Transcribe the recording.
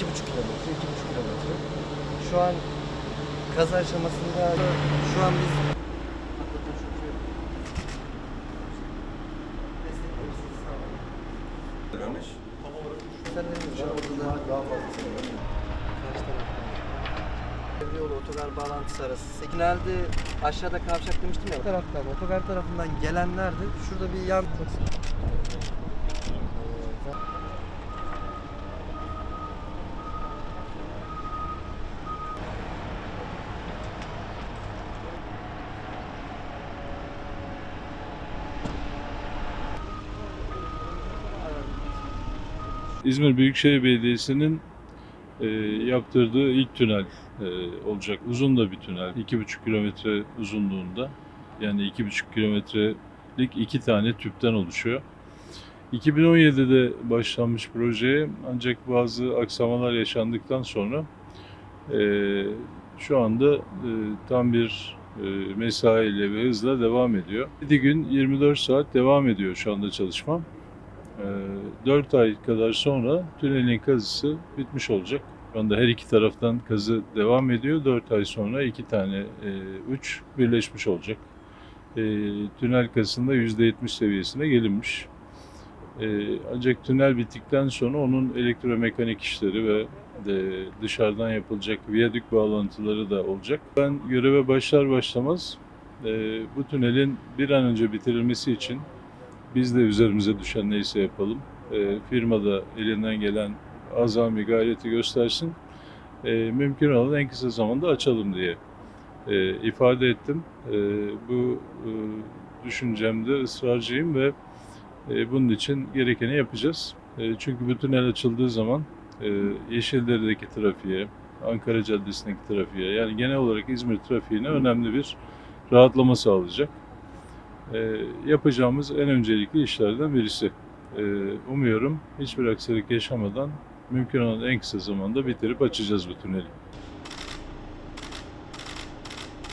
iki buçuk kilometre, iki buçuk kilometre. Şu an kazı aşamasında şu an biz Sen ne diyorsun? Orada da daha fazla Karşı taraftan. Yolu otogar bağlantısı arası. Signalde aşağıda kavşak demiştim ya. Bu taraftan, otogar tarafından gelenler de şurada bir yan... İzmir Büyükşehir Belediyesi'nin e, yaptırdığı ilk tünel e, olacak. Uzun da bir tünel. 2,5 kilometre uzunluğunda. Yani 2,5 kilometrelik iki tane tüpten oluşuyor. 2017'de başlanmış projeye ancak bazı aksamalar yaşandıktan sonra e, şu anda e, tam bir e, mesaiyle ve hızla devam ediyor. 7 gün 24 saat devam ediyor şu anda çalışma. 4 ay kadar sonra tünelin kazısı bitmiş olacak. Şu anda her iki taraftan kazı devam ediyor. 4 ay sonra iki tane e, uç birleşmiş olacak. E, tünel kazısında %70 seviyesine gelinmiş. E, ancak tünel bittikten sonra onun elektromekanik işleri ve de dışarıdan yapılacak viyadük bağlantıları da olacak. Ben göreve başlar başlamaz e, bu tünelin bir an önce bitirilmesi için biz de üzerimize düşen neyse yapalım. E, firma da elinden gelen azami gayreti göstersin. E, mümkün olan en kısa zamanda açalım diye e, ifade ettim. E, bu e, düşüncemde ısrarcıyım ve e, bunun için gerekeni yapacağız. E, çünkü bu tünel açıldığı zaman e, Yeşildere'deki trafiğe, Ankara Caddesi'ndeki trafiğe yani genel olarak İzmir trafiğine önemli bir rahatlama sağlayacak yapacağımız en öncelikli işlerden birisi. E, umuyorum hiçbir aksilik yaşamadan mümkün olan en kısa zamanda bitirip açacağız bu tüneli.